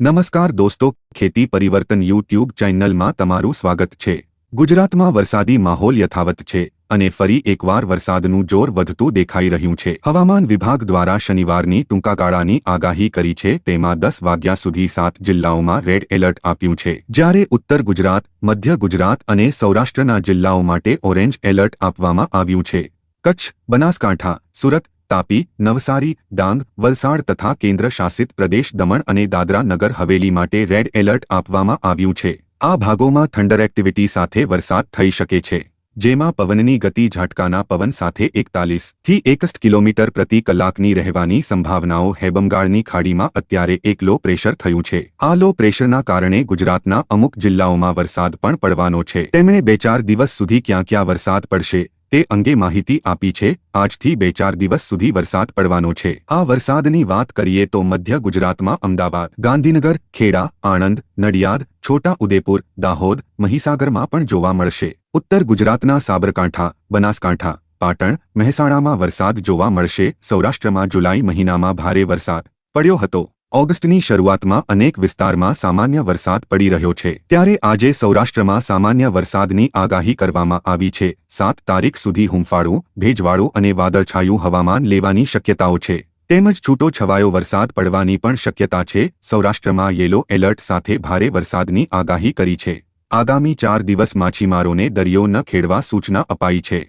નમસ્કાર દોસ્તો, ખેતી પરિવર્તન યુટ્યુબ ચેનલમાં તમારું સ્વાગત છે. ગુજરાતમાં વરસાદી માહોલ યથાવત છે અને ફરી એકવાર વરસાદનું જોર વધતું દેખાઈ રહ્યું છે. હવામાન વિભાગ દ્વારા શનિવારની ટૂંકાગાળાની આગાહી કરી છે. તેમાં દસ વાગ્યા સુધી સાત જિલ્લાઓમાં રેડ એલર્ટ આપ્યું છે. જ્યારે ઉત્તર ગુજરાત, મધ્ય ગુજરાત અને સૌરાષ્ટ્રના જિલ્લાઓ માટે ઓરેન્જ એલર્ટ આપવામાં આવ્યું છે. કચ્છ, બનાસકાંઠા, સુરત તાપી, નવસારી, ડાંગ, વલસાડ તથા કેન્દ્ર શાસિત પ્રદેશ દમણ અને દાદરા નગર હવેલી માટે રેડ એલર્ટ આપવામાં આવ્યું છે. આ ભાગોમાં થંડર એક્ટિવિટી સાથે વરસાદ થઈ શકે છે, જેમાં પવનની ગતિ ઝાટકાના પવન સાથે એકતાલીસથી એકસઠ કિલોમીટર પ્રતિ કલાકની રહેવાની સંભાવનાઓ હેબમગાળની ખાડીમાં અત્યારે એક લો પ્રેશર થયું છે. આ લો પ્રેશરના કારણે ગુજરાતના અમુક જિલ્લાઓમાં વરસાદ પણ પડવાનો છે. તેમણે બે ચાર દિવસ સુધી ક્યાં ક્યાં વરસાદ પડશે તે અંગે માહિતી આપી છે, આજથી બે ચાર દિવસ સુધી વરસાદ પડવાનો છે. આ વરસાદની વાત કરીએ તો મધ્ય ગુજરાતમાં અમદાવાદ, ગાંધીનગર, ખેડા, આણંદ, નડિયાદ છોટા ઉદેપુર દાહોદ, મહીસાગરમાં પણ જોવા મળશે. ઉત્તર ગુજરાતના સાબરકાંઠા, બનાસકાંઠા, પાટણ, મહેસાણામાં વરસાદ જોવા મળશે. સૌરાષ્ટ્રમાં જુલાઈ મહિનામાં ભારે વરસાદ પડ્યો હતો. ઓગસ્ટની શરૂઆતમાં અનેક વિસ્તારમાં સામાન્ય વરસાદ પડી રહ્યો છે. ત્યારે આજે સૌરાષ્ટ્રમાં સામાન્ય વરસાદની આગાહી કરવામાં આવી છે. સાત તારીખ સુધી હુંફાળું, ભેજવાળું અને વાદળછાયું હવામાન લેવાની શક્યતાઓ છે. તેમજ છૂટો છવાયો વરસાદ પડવાની પણ શક્યતા છે. સૌરાષ્ટ્રમાં યેલો એલર્ટ સાથે ભારે વરસાદની આગાહી કરી છે. આગામી ચાર દિવસ માછીમારોને દરિયો ન ખેડવા સૂચના અપાઈ છે.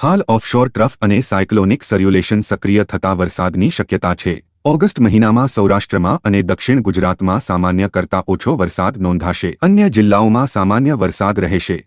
હાલ ઓફશોર ટ્રફ અને સાયક્લોનિક સર્યુલેશન સક્રિય થતા વરસાદની શક્યતા છે. ઓગસ્ટ મહિનામાં સૌરાષ્ટ્રમાં અને દક્ષિણ ગુજરાતમાં સામાન્ય કરતા ઓછો વરસાદ નોંધાશે. અન્ય જિલ્લાઓમાં સામાન્ય વરસાદ રહેશે.